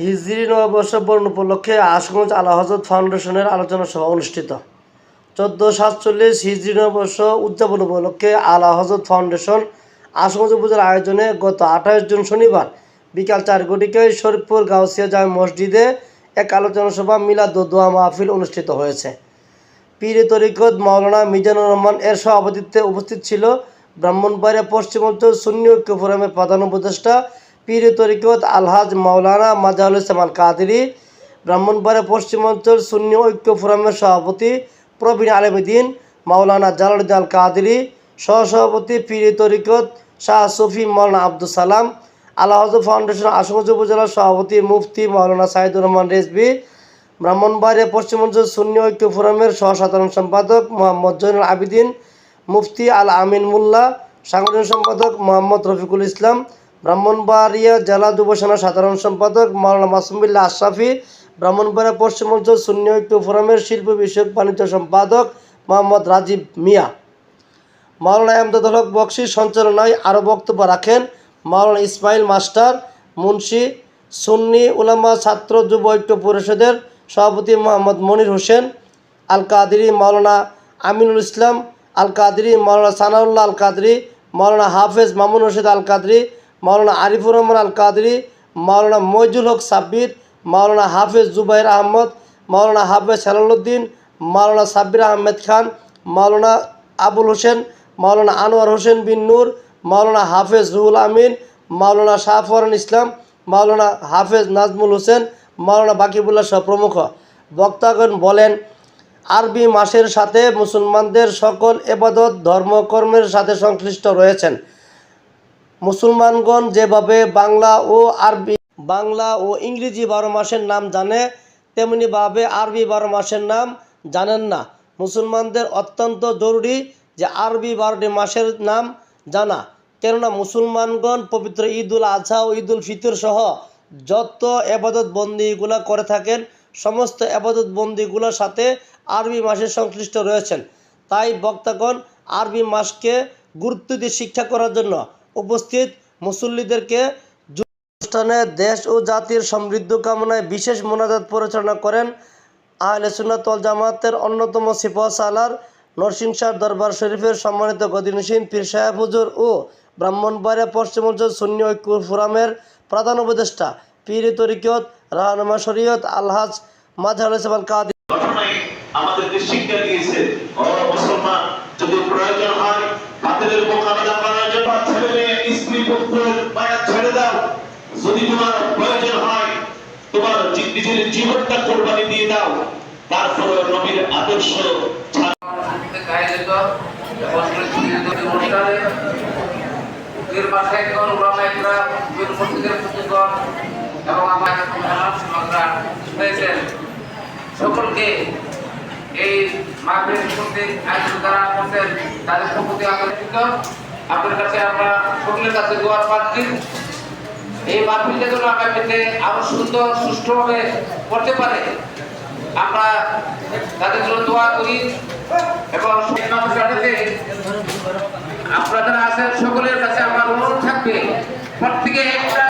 হিজরি নববর্ষ বর্ণ উপলক্ষে আশগঞ্জ আলা হজরত ফাউন্ডেশনের আলোচনা সভা অনুষ্ঠিত। চোদ্দ সাতচল্লিশ হিজরি নববর্ষ উদযাপন উপলক্ষে আলা হজরত ফাউন্ডেশন আশগঞ্জ উপজেলার আয়োজনে গত আঠাশ জুন শনিবার বিকাল চার ঘটিকায় শরীফপুর গাউসিয়া জামে মসজিদে এক আলোচনা সভা মিলাদ ও দোয়া মাহফিল অনুষ্ঠিত হয়েছে। পীরে তরিকত মাওলানা মিজানুর রহমান এর সভাপতিত্বে উপস্থিত ছিল ব্রাহ্মণবাড়িয়া পশ্চিমাঞ্চল সুন্নি ঐক্য ফোরামের প্রধান উপদেষ্টা পীরে তরিকত আলহাজ মাওলানা মাজাহুল ইসলাম আল কাদেরি, ব্রাহ্মণবাড়িয়া পশ্চিমাঞ্চল সুন্নি ঐক্য ফোরামের সভাপতি প্রবীণ আলমদিন মাওলানা জালালুদ্দিন আল কাদেরি, সহসভাপতি পীরে তরিকত শাহ সফি মাওলানা আব্দুল সালাম আল্লাহজ ফাউন্ডেশন আশুগঞ্জ উপজেলার সভাপতি মুফতি মাওলানা সাইদুর রহমান রেজবি ব্রাহ্মণবাড়িয়া পশ্চিমাঞ্চল সুন্নি ঐক্য ফোরামের সহ সাধারণ সম্পাদক মোহাম্মদ জৈনুল আবিদিন, মুফতি আল আমিন মোল্লা, সাংগঠনিক সম্পাদক মোহাম্মদ রফিকুল ইসলাম ব্রাহ্মণবাড়িয়া জেলা যুব সেনার সাধারণ সম্পাদক মাওলানা মাসুমিল্লা আশরাফি, ব্রাহ্মণবাড়িয়া পশ্চিমাঞ্চল সুন্নি ঐক্য ফোরামের শিল্প বিষয়ক বাণিজ্য সম্পাদক মোহাম্মদ রাজীব মিয়া। মাওলানা আহমদুল হক বক্সি সঞ্চালনায় আরও বক্তব্য রাখেন মাওলানা ইসমাইল মাস্টার, মুন্সি, সুন্নি উলামা ছাত্র যুব ঐক্য পরিষদের সভাপতি মোহাম্মদ মনির হোসেন আল কাদরি মাওলানা আমিনুল ইসলাম আল কাদরি মাওলানা সানাউল্লাহ আল কাদরি মাওলানা হাফেজ মামুন রশিদ আল কাদরি মাওলানা আরিফুর রহমান আল কাদরি মাওলানা মইজুল হক সাব্বির, মাওলানা হাফেজ জুবাইর আহমদ, মাওলানা হাফেজ হেলালুদ্দিন মাওলানা সাব্বির আহমেদ খান, মাওলানা আবুল হোসেন, মাওলানা আনোয়ার হোসেন বিন নূর, মাওলানা হাফেজ রুহুল আমিন, মাওলানা শাহফরান ইসলাম, মাওলানা হাফেজ নাজমুল হোসেন, মাওলানা বাকিবুল্লাহ সহ প্রমুখ। বক্তাগণ বলেন, আরবি মাসের সাথে মুসলমানদের সকল এবাদত, ধর্মকর্মের সাথে সংশ্লিষ্ট রয়েছেন। মুসলমানগণ যেভাবে বাংলা ও আরবি, বাংলা ও ইংরেজি বারো মাসের নাম জানে তেমনিভাবে আরবি বারো মাসের নাম জানেন না। মুসলমানদের অত্যন্ত জরুরি যে আরবি বারোটি মাসের নাম জানা। কেননা মুসলমানগণ পবিত্র ঈদুল আজহা ও ঈদুল ফিতর সহ যত এবাদত বন্দিগুলো করে থাকেন, সমস্ত এবাদত বন্দিগুলোর সাথে আরবি মাসের সংশ্লিষ্ট রয়েছেন। তাই বক্তাগণ আরবি মাসকে গুরুত্ব দিয়ে শিক্ষা করার জন্য উপস্থিত মুসল্লিদেরকে অনুষ্ঠানে দেশ ও জাতির সমৃদ্ধ কামনায় বিশেষ মোনাজাত পরিচালনা করেন আহলে সুন্নাত ওয়াল জামাতের অন্যতম সিফা সালার নরসিংসার দরবার শরীফের সম্মানিত গদিনসীন পীর সাহেব হুজুর ও ব্রাহ্মণবাড়িয়া পশ্চিমাঞ্চল সুন্নি ঐক্য ফোরামের প্রধান উপদেষ্টা পীর তরিকত রাহনুমা শরীয়ত আলহাজ ইসলাম কাদি আমাদেরকে শিক্ষা দিয়েছে মুসলমান, যদি প্রয়োজন হয় বাতিলের মোকাবেলা মায়া ছেড়ে দাও। যদি তোমার প্রয়োজন হয়, তোমার নিজের জীবনটা কোরবানি দিয়ে দাও। তারপরে নবীর আদর্শ হয়েছেন এই মাহফিল করতে আয়োজন যারা করছেন তাদের প্রতি আকর্ষিত আপনার কাছে আমরা সকলের কাছে দোয়ার প্রার্থী। এই মাহফিলটা যেন আগামীতে আরও সুন্দর, সুষ্ঠুভাবে করতে পারে, আমরা তাদের জন্য দোয়া করি এবং আপনারা যারা আছেন, সকলের কাছে আমরা অনুরোধ থাকবে, প্রত্যেকে একটা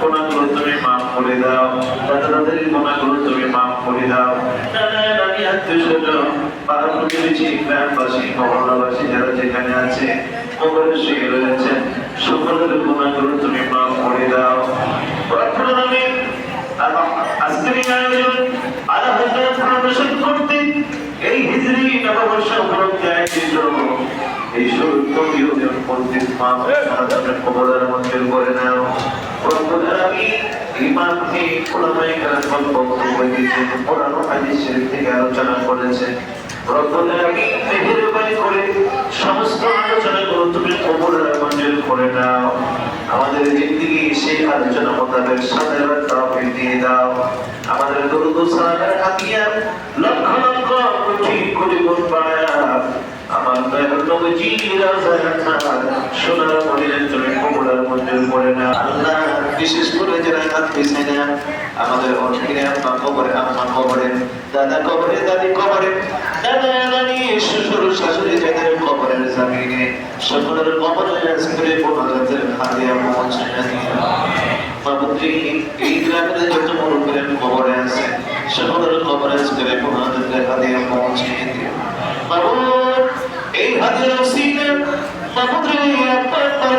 গুণাগুলো তুমি মাফ করে দাও। দাদাদের গুণাগুলো তুমি মাফ করে দাও। নানা নানি আত্মীয় পাড়া প্রতিবেশী গ্রামবাসী, মহল্লাবাসী যারা যেখানে আছে কবরে শুয়ে রয়েছে সকলের গুণাগুলো তুমি মাফ করে দাও। এই হিজরি নববর্ষ উপলক্ষে আয়োজিত কবরের মঞ্জুর করে নাও। শরীফ থেকে আলোচনা করেছেন রব্বুল করে সমস্ত করে নাও। আমাদের জিন্দিগি সেই আলোচনা মোতাবেক সাজাবার তরফে দিয়ে দাও। আমাদের দরুদ সালামের হাতিয়া লক্ষ লক্ষ কোটি আমার দয়াল নবীজি সোনার মদিনায় কবরের মঞ্জুর করে না আল্লাহ বিশেষ করে যারা হাত পিছনে না, আমাদের অনেকে আপনার কবরে আমার কবরে দাদা কবরে, দাদি কবরে। দাদা, দাদি, শ্বশুর, শাশুড়ি যাদের কবরের সকলের কবরে আজকে পনেরোদের হাতিয়া পৌঁছে বাবুদ্রি এই যত মুরব্বীর কবরে আছে, সকলের কবরে আজকে পনেরোদের হাতিয়া পৌঁছে বাবু এই আপনার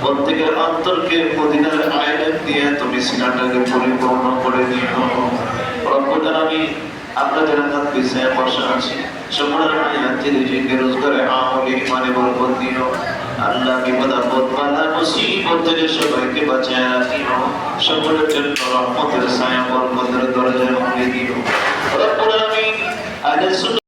প্রত্যেকের অন্তরকে মদিনার আয়াত দিয়ে তুমি সিনাটাকে পরিপূর্ণ করে দিও। রব্বুল আলামিন, আমরা যারা পিছিয়ে বসে আছি, সকলের রিজিকে রোজগারে আমলে ইমানে বরকত দিও। আল্লাহ বিপদ আপদ বাধা মুসিবত থেকে সবাইকে বাঁচায় দিও সকলের জন্য রহমতের ছায়া বরকতের দরজা খুলে দিও রব্বুল আমিন আজ